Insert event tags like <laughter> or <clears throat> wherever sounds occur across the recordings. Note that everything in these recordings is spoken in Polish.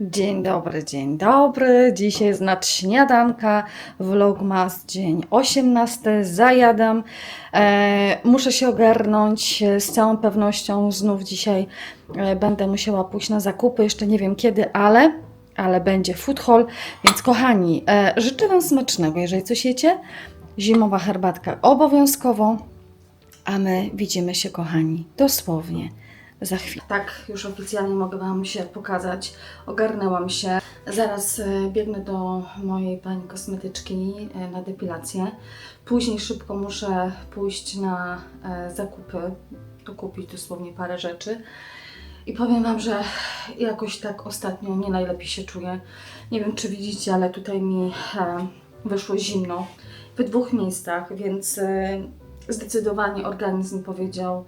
Dzień dobry, dzień dobry. Dzisiaj jest nadśniadanka, vlogmas, dzień 18. Zajadam. E, muszę się ogarnąć. e, Z całą pewnością znów dzisiaj e, będę musiała pójść na zakupy. Jeszcze nie wiem kiedy, ale, ale będzie food hall. Więc kochani, e, życzę Wam smacznego, jeżeli coś jecie. Zimowa herbatka obowiązkowo. A my widzimy się, kochani, dosłownie za chwilę. Tak, już oficjalnie mogę Wam się pokazać. Ogarnęłam się. Zaraz e, biegnę do mojej pani kosmetyczki e, na depilację. Później szybko muszę pójść na e, zakupy, dokupić dosłownie parę rzeczy. I powiem Wam, że jakoś tak ostatnio nie najlepiej się czuję. Nie wiem, czy widzicie, ale tutaj mi e, wyszło zimno w dwóch miejscach, więc zdecydowanie organizm powiedział,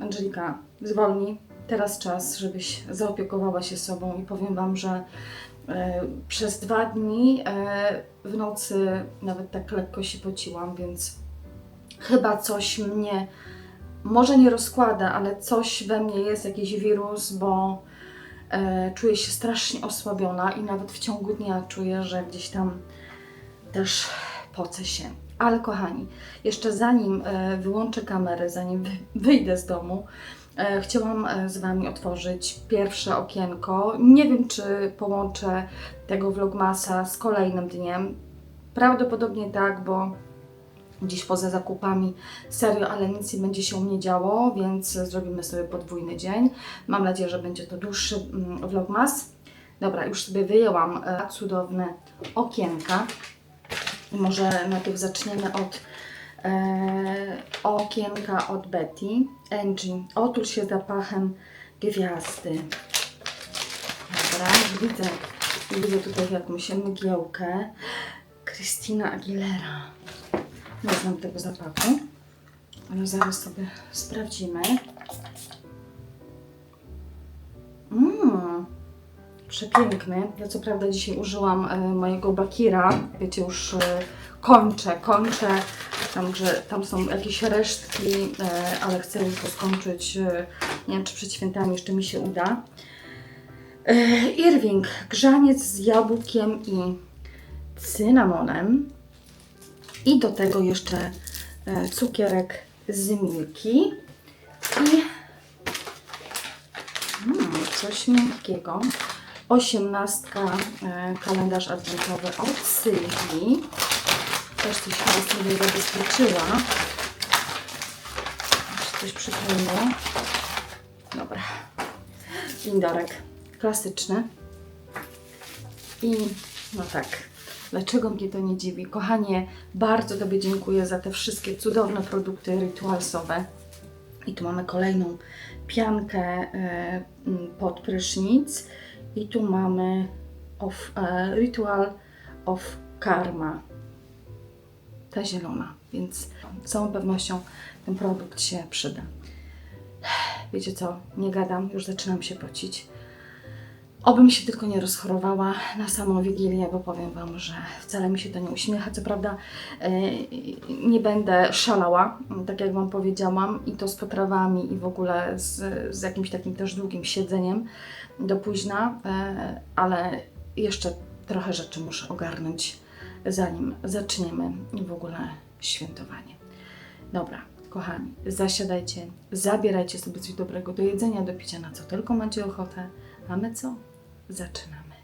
Angelika, zwolnij. Teraz czas, żebyś zaopiekowała się sobą i powiem Wam, że e, przez dwa dni e, w nocy nawet tak lekko się pociłam, więc chyba coś mnie może nie rozkłada, ale coś we mnie jest, jakiś wirus, bo e, czuję się strasznie osłabiona i nawet w ciągu dnia czuję, że gdzieś tam też pocę się. Ale kochani, jeszcze zanim e, wyłączę kamerę, zanim wy- wyjdę z domu, e, chciałam e, z Wami otworzyć pierwsze okienko. Nie wiem, czy połączę tego vlogmasa z kolejnym dniem. Prawdopodobnie tak, bo gdzieś poza zakupami serio, ale nic nie będzie się u mnie działo, więc zrobimy sobie podwójny dzień. Mam nadzieję, że będzie to dłuższy mm, vlogmas. Dobra, już sobie wyjęłam cudowne okienka. Może najpierw zaczniemy od e, okienka od Betty. Angie, otul się zapachem gwiazdy. Dobra, widzę, widzę tutaj jakąś mgiełkę. Christina Aguilera. Nie znam tego zapachu, ale zaraz sobie sprawdzimy. Mmm, przepiękny. Ja co prawda dzisiaj użyłam e, mojego Bakira. Wiecie, już e, kończę, kończę. Tam, że tam są jakieś resztki, e, ale chcę już to skończyć. Nie wiem, czy przed świętami jeszcze mi się uda. Irving, grzaniec z jabłkiem i cynamonem. I do tego jeszcze cukierek z Milki. I mm, coś miękkiego. Osiemnastka e, kalendarz adwentowy od Sylwii. Też coś chyba sobie zabezpieczyła. Coś przykleiło. Dobra. Windorek klasyczny. I no tak, dlaczego mnie to nie dziwi? Kochanie, bardzo Tobie dziękuję za te wszystkie cudowne produkty ritualsowe. I tu mamy kolejną piankę e, pod prysznic. I tu mamy of, e, Ritual of Karma. Ta zielona, więc z całą pewnością ten produkt się przyda. Wiecie co, nie gadam, już zaczynam się pocić. Obym się tylko nie rozchorowała na samą Wigilię, bo powiem Wam, że wcale mi się to nie uśmiecha. Co prawda e, nie będę szalała, tak jak Wam powiedziałam, i to z potrawami i w ogóle z, z jakimś takim też długim siedzeniem do późna, e, ale jeszcze trochę rzeczy muszę ogarnąć, zanim zaczniemy w ogóle świętowanie. Dobra, kochani, zasiadajcie, zabierajcie sobie coś dobrego do jedzenia, do picia, na co tylko macie ochotę. A my co? Zaczynamy.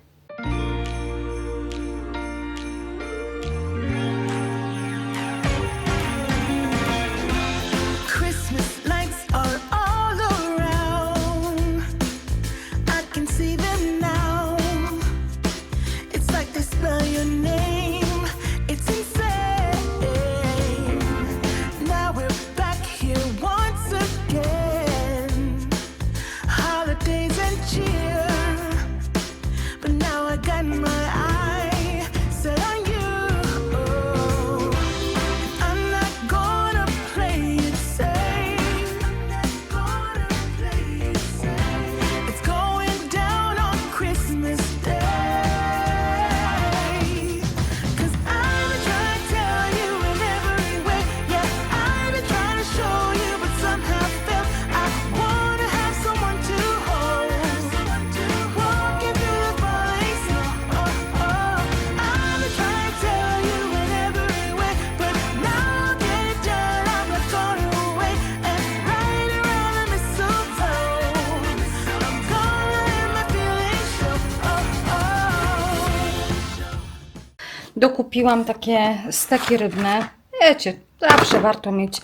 Dokupiłam takie steki rybne. Wiecie, zawsze warto mieć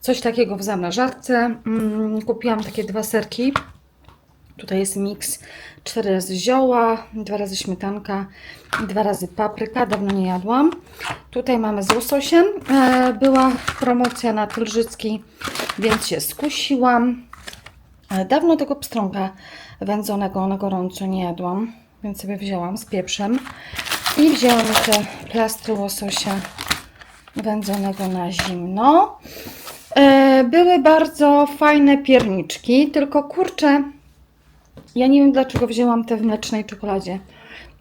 coś takiego w zamrażarce. Mm, kupiłam takie dwa serki. Tutaj jest miks. Cztery razy zioła, dwa razy śmietanka, dwa razy papryka. Dawno nie jadłam. Tutaj mamy z łososiem. E, była promocja na Tylżycki, więc się skusiłam. E, Dawno tego pstrąga wędzonego na gorąco nie jadłam, więc sobie wzięłam z pieprzem. I wzięłam te plastry łososia wędzonego na zimno. E, Były bardzo fajne pierniczki, tylko kurczę, ja nie wiem dlaczego wzięłam te w mlecznej czekoladzie.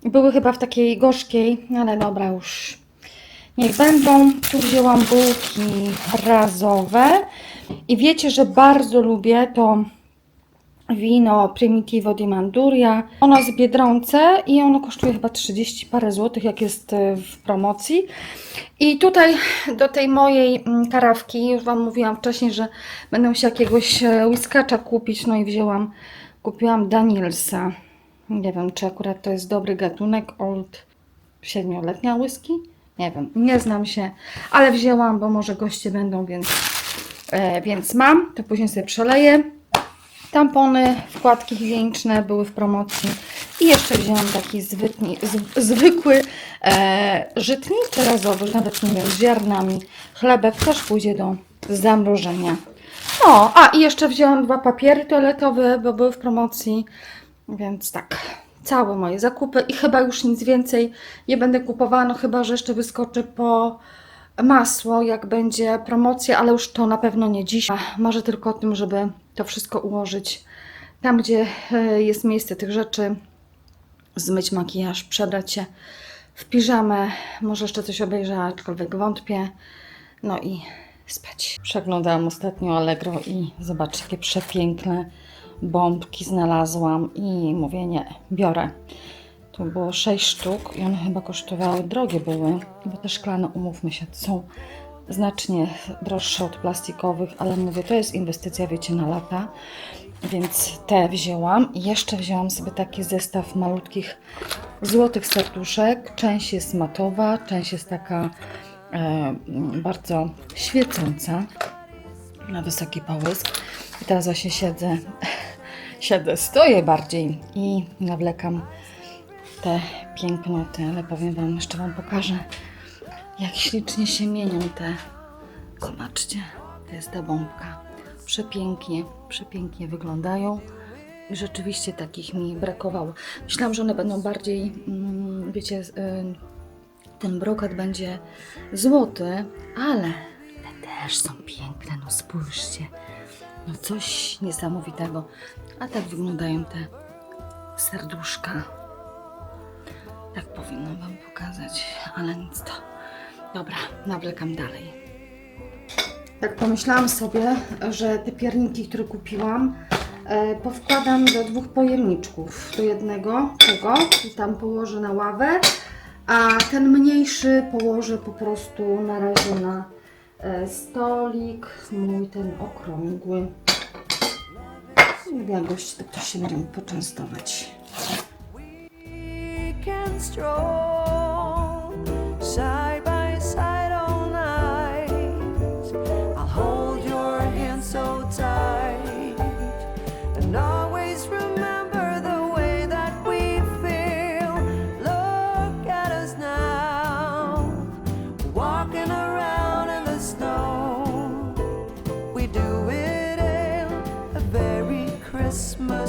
Były chyba w takiej gorzkiej, ale dobra już. Niech będą. Tu wzięłam bułki razowe. I wiecie, że bardzo lubię to wino Primitivo di Manduria. Ono w Biedronce i ono kosztuje chyba 30 parę złotych, jak jest e, w promocji. I tutaj do tej mojej mm, karawki, już Wam mówiłam wcześniej, że będę się jakiegoś e, whiskacza kupić, no i wzięłam, kupiłam Danielsa. Nie wiem, czy akurat to jest dobry gatunek, old siedmioletnia whisky? Nie wiem, nie znam się, ale wzięłam, bo może goście będą, więc, e, więc mam, to później sobie przeleję. Tampony, wkładki higieniczne były w promocji. I jeszcze wzięłam taki zwykły, zwykły e, żytnik terazowy, nawet nie wiem, z ziarnami. Chlebek też pójdzie do zamrożenia. No, a i jeszcze wzięłam dwa papiery toaletowe, bo były w promocji. Więc tak, całe moje zakupy i chyba już nic więcej nie będę kupowała, no chyba, że jeszcze wyskoczę po masło, jak będzie promocja, ale już to na pewno nie dziś. Marzę tylko o tym, żeby to wszystko ułożyć tam, gdzie e, jest miejsce tych rzeczy, zmyć makijaż, przebrać się w piżamę, może jeszcze coś obejrzę, aczkolwiek wątpię, no i spać. Przeglądałam ostatnio Allegro i zobaczcie, jakie przepiękne bombki znalazłam i mówię nie, biorę. Tu było 6 sztuk i one chyba kosztowały, drogie były, bo te szklane, umówmy się, są znacznie droższe od plastikowych, ale mówię, to jest inwestycja, wiecie, na lata, więc te wzięłam. I jeszcze wzięłam sobie taki zestaw malutkich złotych serduszek. Część jest matowa, część jest taka e, bardzo świecąca na wysoki połysk. I teraz właśnie siedzę, <laughs> siedzę, stoję bardziej i nawlekam te pięknoty, ale powiem Wam, jeszcze Wam pokażę, jak ślicznie się mienią te. Zobaczcie, to jest ta bombka. Przepięknie, przepięknie wyglądają. Rzeczywiście takich mi brakowało. Myślałam, że one będą bardziej, mm, wiecie, y, ten brokat będzie złoty, ale te też są piękne, no spójrzcie. No coś niesamowitego. A tak wyglądają te serduszka. Tak powinnam Wam pokazać, ale nic to. Dobra, nawlekam dalej. Tak pomyślałam sobie, że te pierniki, które kupiłam, e, powkładam do dwóch pojemniczków. Do jednego tego i tam położę na ławę, a ten mniejszy położę po prostu na razie na e, stolik, mój ten okrągły. Jak gości, to ktoś się będzie poczęstować. We side by side all night. I'll hold your hand so tight and always remember the way that we feel. Look at us now, walking around in the snow. We do it in a very Christmas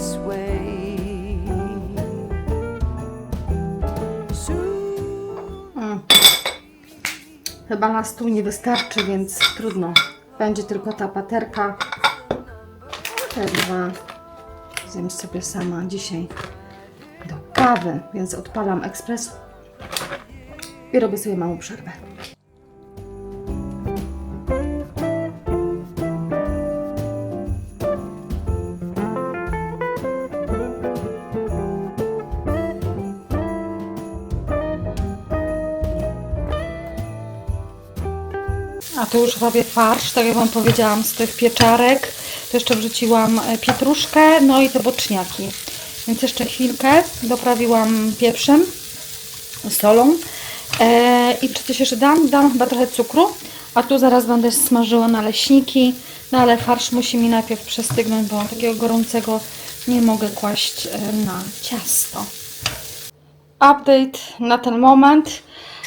Chyba na stół nie wystarczy, więc trudno. Będzie tylko ta paterka. Te dwa. Zjem sobie sama dzisiaj do kawy, więc odpalam ekspres i robię sobie małą przerwę. A tu już robię farsz, tak jak Wam powiedziałam, z tych pieczarek. Tu jeszcze wrzuciłam e, pietruszkę, no i te boczniaki. Więc jeszcze chwilkę doprawiłam pieprzem, solą E, I czy coś jeszcze dam? Dam chyba trochę cukru, a tu zaraz będę smażyła naleśniki, no ale farsz musi mi najpierw przestygnąć, bo takiego gorącego nie mogę kłaść e, na ciasto. Update na ten moment.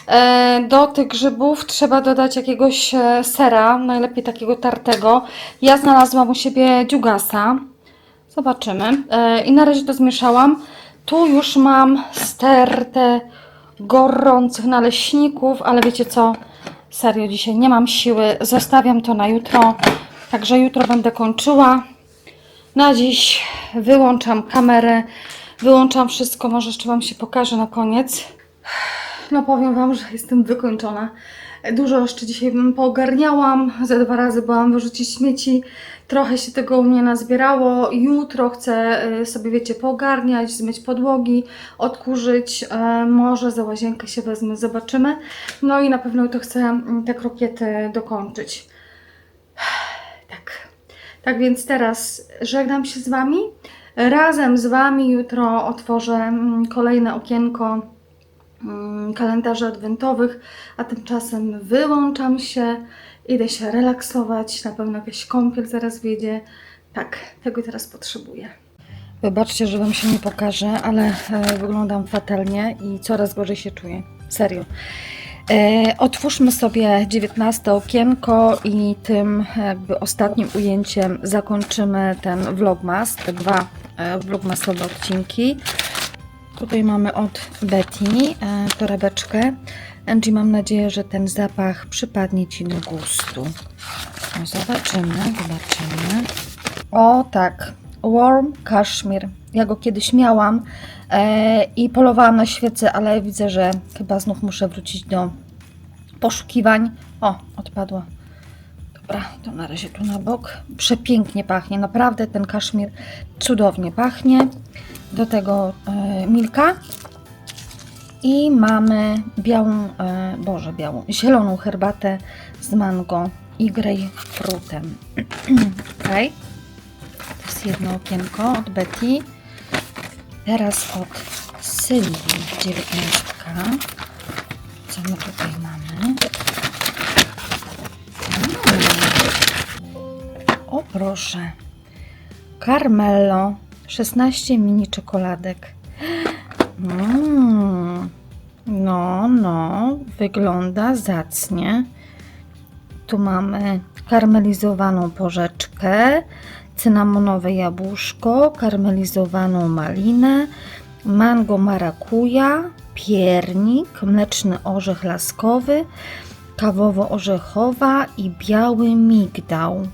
E, Do tych grzybów trzeba dodać jakiegoś e, sera, najlepiej takiego tartego. Ja znalazłam u siebie dziugasa. Zobaczymy. E, I na razie to zmieszałam. Tu już mam stertę gorących naleśników, ale wiecie co? Serio, dzisiaj nie mam siły. Zostawiam to na jutro. Także jutro będę kończyła. Na dziś wyłączam kamerę, wyłączam wszystko. Może jeszcze Wam się pokażę na koniec. No powiem Wam, że jestem wykończona. Dużo jeszcze dzisiaj poogarniałam, ze dwa razy byłam wyrzucić śmieci, trochę się tego u mnie nazbierało. Jutro chcę y, sobie, wiecie, poogarniać, zmyć podłogi, odkurzyć, e, może za łazienkę się wezmę, zobaczymy. No i na pewno to chcę mm, te krokiety dokończyć. <sighs> Tak. Tak więc teraz żegnam się z Wami. Razem z Wami jutro otworzę mm, kolejne okienko kalendarzy adwentowych, a tymczasem wyłączam się, idę się relaksować, na pewno jakaś kąpiel zaraz wiedzie. Tak, tego teraz potrzebuję. Wybaczcie, że Wam się nie pokażę, ale e, wyglądam fatalnie i coraz gorzej się czuję. Serio. E, otwórzmy sobie 19 okienko i tym jakby ostatnim ujęciem zakończymy ten vlogmas, te dwa e, vlogmasowe odcinki. Tutaj mamy od Betty e, torebeczkę. Angie, mam nadzieję, że ten zapach przypadnie Ci do gustu. No, zobaczymy, zobaczymy. O tak, Warm Kashmir. Ja go kiedyś miałam e, i polowałam na świece, ale widzę, że chyba znów muszę wrócić do poszukiwań. O, odpadła. Dobra, to na razie tu na bok. Przepięknie pachnie, naprawdę ten kaszmir cudownie pachnie. Do tego e, milka. I mamy białą, e, boże białą, zieloną herbatę z mango i grejpfrutem. <clears throat> ok. To jest jedno okienko od Betty. Teraz od Sylwii, dziewiętnastka. Co my tutaj mamy? O proszę. Carmelo. 16 mini czekoladek. Mm. No, no. Wygląda zacnie. Tu mamy karmelizowaną porzeczkę, cynamonowe jabłuszko, karmelizowaną malinę, mango marakuja, piernik, mleczny orzech laskowy, kawowo-orzechowa i biały migdał.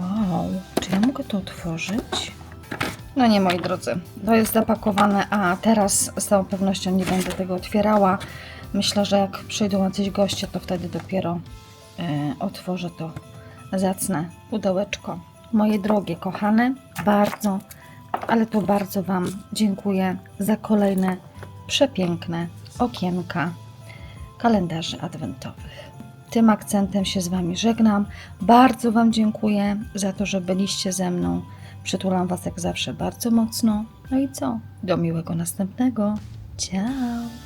Wow, czy ja mogę to otworzyć? No nie, moi drodzy, to jest zapakowane, a teraz z całą pewnością nie będę tego otwierała. Myślę, że jak przyjdą jacyś goście, to wtedy dopiero e, otworzę to zacne pudełeczko. Moje drogie, kochane, bardzo, ale to bardzo Wam dziękuję za kolejne przepiękne okienka kalendarzy adwentowych. Tym akcentem się z Wami żegnam. Bardzo Wam dziękuję za to, że byliście ze mną. Przytulam Was jak zawsze bardzo mocno. No i co? Do miłego następnego. Ciao!